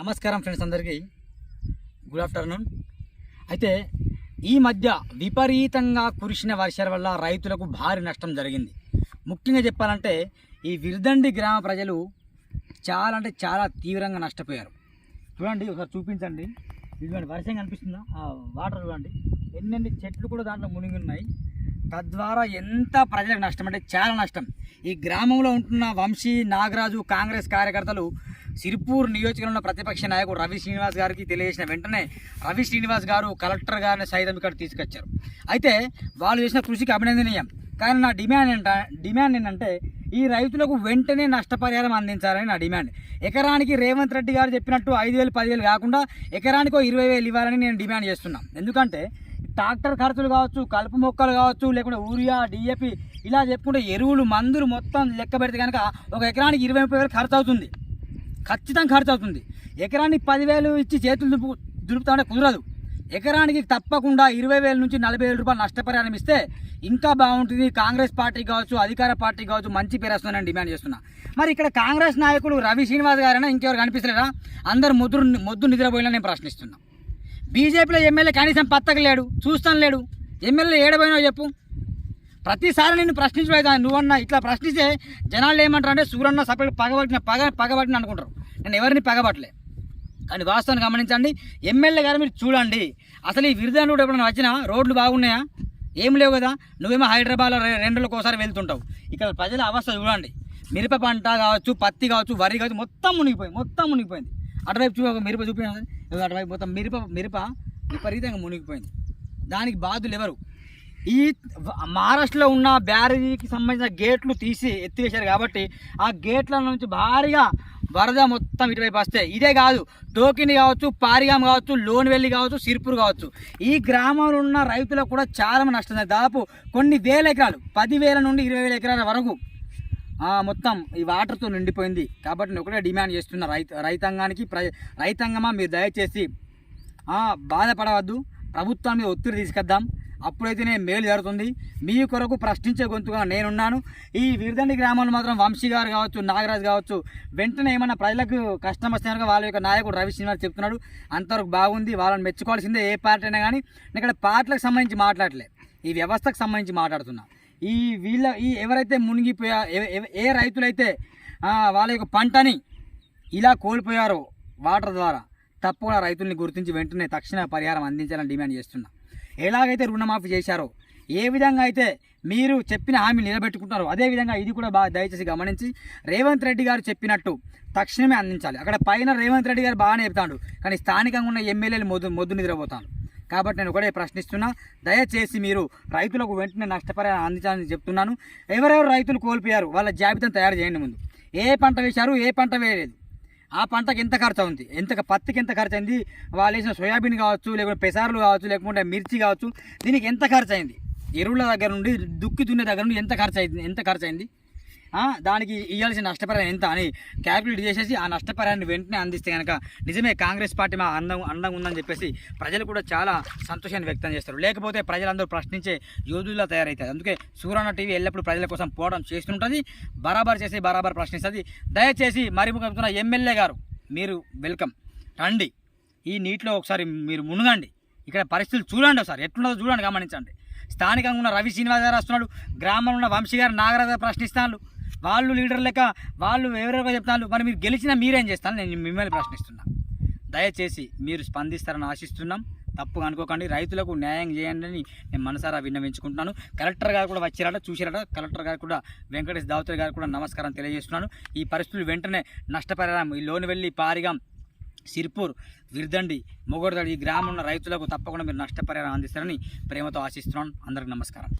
నమస్కారం ఫ్రెండ్స్ అందరికీ. Good afternoon అయితే ఈ మధ్య విపరీతంగా కురిసిన వర్షాల వల్ల రైతులకు భారీ నష్టం జరిగింది. ముఖ్యంగా చెప్పాలంటే ఈ విర్దండి గ్రామ ప్రజలు చాలా అంటే చాలా తీవ్రంగా నష్టపోయారు. చూడండి ఒకసారి చూపించండి. ఇదిగోండి వర్షం కనిపిస్తుందా? ఆ వాటర్ చూడండి. ఎన్నెన్ని చెట్లు కూడా దాంట్లో మునిగి ఉన్నాయి. తద్వారా ఎంత ప్రజలకు నష్టం అంటే చాలా నష్టం. ఈ గ్రామంలో ఉంటున్న వంశీ నాగరాజు కాంగ్రెస్ కార్యకర్తలు సిరిపూర్ నియోజకవర్గంలో ప్రతిపక్ష నాయకుడు రవి శ్రీనివాస్ గారికి తెలియజేసిన వెంటనే రవి శ్రీనివాస్ గారు కలెక్టర్ గారిని సైతం ఇక్కడ తీసుకొచ్చారు. అయితే వాళ్ళు చేసిన కృషికి అభినందనీయం. కానీ నా డిమాండ్ ఏంట డిమాండ్ ఏంటంటే ఈ రైతులకు వెంటనే నష్టపరిహారం అందించాలని నా డిమాండ్. ఎకరానికి రేవంత్ రెడ్డి గారు చెప్పినట్టు ఐదు వేలు పదివేలు కాకుండా ఎకరానికి ఇరవై వేలు ఇవ్వాలని నేను డిమాండ్ చేస్తున్నాను ఎందుకంటే ట్రాక్టర్ ఖర్చులు కావచ్చు కలుపు మొక్కలు కావచ్చు లేకుంటే ఊరియా డిఏపి ఇలా చెప్పుకుంటే ఎరువులు మందులు మొత్తం లెక్క పెడితే కనుక ఒక ఎకరానికి ఇరవై ముప్పై వేలు ఖర్చు అవుతుంది. ఖచ్చితంగా ఖర్చు అవుతుంది. ఎకరానికి పదివేలు ఇచ్చి చేతులు దులుపు దులుపుతా కుదరదు. ఎకరానికి తప్పకుండా ఇరవై వేల నుంచి నలభై వేల రూపాయలు నష్టపరిహారం ఇస్తే ఇంకా బాగుంటుంది. కాంగ్రెస్ పార్టీ కావచ్చు అధికార పార్టీ కావచ్చు మంచి పేరు వస్తుందని డిమాండ్ చేస్తున్నా. మరి ఇక్కడ కాంగ్రెస్ నాయకుడు రవి శ్రీనివాస్ గారైనా ఇంకెవరు కనిపిస్తలేరా? అందరు ముద్దురు మొద్దు నిద్రపోయినా నేను ప్రశ్నిస్తున్నా. బీజేపీలో ఎమ్మెల్యే కనీసం పత్తక లేడు చూస్తాను లేడు. ఎమ్మెల్యే ఏడబోయినావు చెప్పు. ప్రతిసారి నేను ప్రశ్నించలేదు నువ్వన్నా ఇట్లా ప్రశ్నిస్తే జనాలు ఏమంటారు అంటే సూరన్న సపరేట్ పగబట్టిన పగ పగబట్టిన అనుకుంటారు. నేను ఎవరిని పగబట్టలే. కానీ వాస్తవాన్ని గమనించండి ఎమ్మెల్యే గారు మీరు చూడండి. అసలు ఈ విరుదాన్ని కూడా ఎప్పుడైనా వచ్చినా రోడ్లు బాగున్నాయా? ఏం లేవు కదా. నువ్వేమో హైదరాబాద్లో రె- రెండు ఒకసారి వెళ్తుంటావు. ఇక్కడ ప్రజల అవస్థ చూడండి. మిరప పంట కావచ్చు పత్తి కావచ్చు వరి కావచ్చు మొత్తం మునిగిపోయింది మొత్తం మునిగిపోయింది. అటువైపు చూ మిరప చూపించాలి అటువైపు మొత్తం మిరప మిరప విపరీతంగా మునిగిపోయింది. దానికి బాధలు ఎవరు? ఈ మహారాష్ట్రలో ఉన్న బ్యారేజీకి సంబంధించిన గేట్లు తీసి ఎత్తివేశారు కాబట్టి ఆ గేట్ల నుంచి భారీగా వరద మొత్తం ఇటువైపు వస్తాయి ఇదే కాదు టోకిని కావచ్చు పారిగాం కావచ్చు లోన్వెల్లి కావచ్చు సిర్పూర్ కావచ్చు. ఈ గ్రామంలో ఉన్న రైతులకు కూడా చాలా నష్టం దాదాపు కొన్ని వేల ఎకరాలు పదివేల నుండి ఇరవై వేల ఎకరాల వరకు మొత్తం ఈ వాటర్తో నిండిపోయింది. కాబట్టి నేను ఒకటే డిమాండ్ చేస్తున్న రైతు రైతాంగానికి ప్ర రైతాంగమా మీరు దయచేసి బాధపడవద్దు. ప్రభుత్వం మీద ఒత్తిడి తీసుకొద్దాం. అప్పుడైతేనే మేలు జరుగుతుంది. మీ కొరకు ప్రశ్నించే గొంతుగా నేనున్నాను. ఈ వీరదండి గ్రామంలో మాత్రం వంశీ గారు కావచ్చు నాగరాజు కావచ్చు వెంటనే ఏమన్నా ప్రజలకు కష్టం వస్తే వాళ్ళ యొక్క నాయకుడు రవి శ్రీనివాస్ చెప్తున్నాడు. అంతవరకు బాగుంది వాళ్ళని మెచ్చుకోవాల్సిందే ఏ పార్టీ అయినా కానీ. నేను ఇక్కడ పార్టీలకు సంబంధించి మాట్లాడలే ఈ వ్యవస్థకు సంబంధించి మాట్లాడుతున్నా. ఈ వీళ్ళ ఈ ఎవరైతే మునిగిపోయా ఏ రైతులైతే వాళ్ళ యొక్క పంటని ఇలా కోల్పోయారో వాటర్ ద్వారా తప్పకుండా రైతుల్ని గుర్తించి వెంటనే తక్షణ పరిహారం అందించాలని డిమాండ్ చేస్తున్నా. ఎలాగైతే రుణమాఫీ చేశారో ఏ విధంగా అయితే మీరు చెప్పిన హామీ నిలబెట్టుకుంటారో అదే విధంగా ఇది కూడా బాగా దయచేసి గమనించి రేవంత్ రెడ్డి గారు చెప్పినట్టు తక్షణమే అందించాలి. అక్కడ పైన రేవంత్ రెడ్డి గారు బాగానే చెప్తాడు కానీ స్థానికంగా ఉన్న ఎమ్మెల్యేలు మొద్దు మొద్దు నిద్రపోతాను కాబట్టి నేను ఒకటే ప్రశ్నిస్తున్నా దయచేసి మీరు రైతులకు వెంటనే నష్టపరిహారం అందించాలని చెప్తున్నాను. ఎవరెవరు రైతులు కోల్పోయారు వాళ్ళ జాబితాను తయారు చేయండి ముందు. ఏ పంట వేశారు ఏ పంట వేయలేదు. ఆ పంటకి ఎంత ఖర్చు అవుతుంది ఎంత పత్తికి ఎంత ఖర్చు అయింది? వాళ్ళు వేసిన సోయాబీన్ కావచ్చు లేకుంటే పెసార్లు కావచ్చు లేకుంటే మిర్చి కావచ్చు దీనికి ఎంత ఖర్చు అయింది? ఎరువుల దగ్గర నుండి దుక్కి దున్నే దగ్గర నుండి ఎంత ఖర్చు అయింది? ఎంత ఖర్చు అయింది? దానికి ఇవ్వాల్సిన నష్టపరిహారం ఎంత అని క్యాల్కులేట్ చేసేసి ఆ నష్టపరిహారాన్ని వెంటనే అందిస్తే కనుక నిజమే కాంగ్రెస్ పార్టీ మా అందం అందంగా ఉందని చెప్పేసి ప్రజలు కూడా చాలా సంతోషాన్ని వ్యక్తం చేస్తారు. లేకపోతే ప్రజలందరూ ప్రశ్నించే యోధుల్లా తయారవుతారు అందుకే సూరన్న టీవీ ఎల్లప్పుడూ ప్రజల కోసం పోవడం చేస్తుంటుంది బరాబర్ చేసి బరాబర్ ప్రశ్నిస్తుంది. దయచేసి మరి ముఖ్యమంత్రి ఎమ్మెల్యే గారు మీరు వెల్కమ్. రండి. ఈ నీటిలో ఒకసారి మీరు మునగండి. ఇక్కడ పరిస్థితులు చూడండి ఒకసారి. ఎట్లున్నదో చూడండి గమనించండి. స్థానికంగా ఉన్న రవి శ్రీనివాస్ గారు వస్తున్నాడు. గ్రామంలో ఉన్న వంశీ గారు నాగరాజు ప్రశ్నిస్తున్నాడు వాళ్ళు లీడర్ లెక్క వాళ్ళు ఎవరెవరో చెప్తాను మరి మీరు గెలిచినా మీరేం చేస్తాను నేను మిమ్మల్ని ప్రశ్నిస్తున్నా. దయచేసి మీరు స్పందిస్తారని ఆశిస్తున్నాం. తప్పు అనుకోకండి. రైతులకు న్యాయం చేయండి అని నేను మనసారా విన్నవించుకుంటున్నాను. కలెక్టర్ గారు కూడా వచ్చారట చూసారట. కలెక్టర్ గారు కూడా వెంకటేష్ దావతరి గారు కూడా నమస్కారం తెలియజేస్తున్నాను. ఈ పరిస్థితులు వెంటనే నష్టపరిహారం ఈ లోన్ వెళ్ళి పారిగాం సిర్పూర్ విర్దండి మొగోడదడి ఈ గ్రామంలో రైతులకు తప్పకుండా మీరు నష్టపరిహారం అందిస్తారని ప్రేమతో ఆశిస్తున్నాను. అందరికీ నమస్కారం.